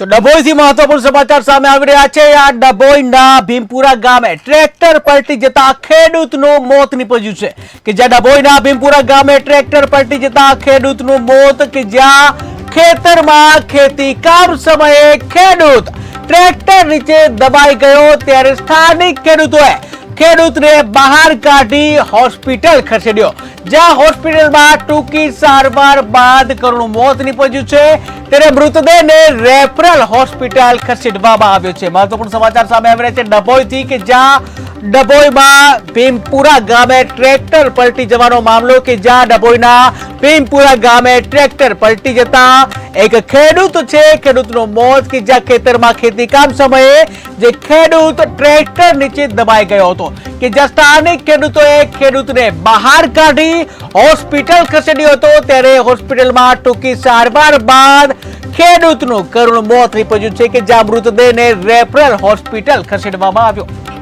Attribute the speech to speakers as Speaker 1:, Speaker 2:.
Speaker 1: તો ડભોઈથી મહત્વપૂર્ણ સમાચાર સામે આવી રહ્યા છે. આ ડભોઈના ભીમપુરા ગામે ટ્રેક્ટર પલટી જતા ખેડૂતનું મોત નીપજ્યું છે. કે જ્યાં ડભોઈના ભીમપુરા ગામે ટ્રેક્ટર પલટી જતા ખેડૂતનું મોત, કે જ્યાં ખેતરમાં ખેતી કામ સમયે ખેડૂત ટ્રેક્ટર નીચે દબાઈ ગયો ત્યારે સ્થાનિક ખેડૂતોએ ખેડૂતને બહાર કાઢી હોસ્પિટલ ખસેડ્યો. જ્યાં હોસ્પિટલમાં ટૂંકી સારવાર બાદ કરુણ મોત નીપજ્યું છે, ત્યારે મૃતદેહને રેફરલ હોસ્પિટલ ખસેડવામાં આવ્યો છે. મહત્વપૂર્ણ સમાચાર સામે આવી રહ્યા છે ડભોઈથી કે જ્યાં ડભોઈમાં ભીમપુરા ગામે ટ્રેક્ટર પલટી જવાનો મામલો કે જ્યાં ડભોઈના ભીમપુરા ગામે ટ્રેક્ટર પલટી જતા એક ખેડૂત છે, ખેડૂતનું મોત કે જ્યાં ખેતરમાં ખેતી કામ સમયે જે ખેડૂત ટ્રેક્ટર નીચે દબાઈ ગયો હતો. કે જ્યાં સ્થાનિક ખેડૂતોએ ખેડૂતને બહાર કાઢી હોસ્પિટલ ખસેડ્યો હતો ત્યારે હોસ્પિટલમાં ટૂંકી સારવાર બાદ ખેડૂતનું કરુણ મોત નીપજ્યું છે કે જ્યાં મૃતદેહને રેફરલ હોસ્પિટલ ખસેડવામાં આવ્યો.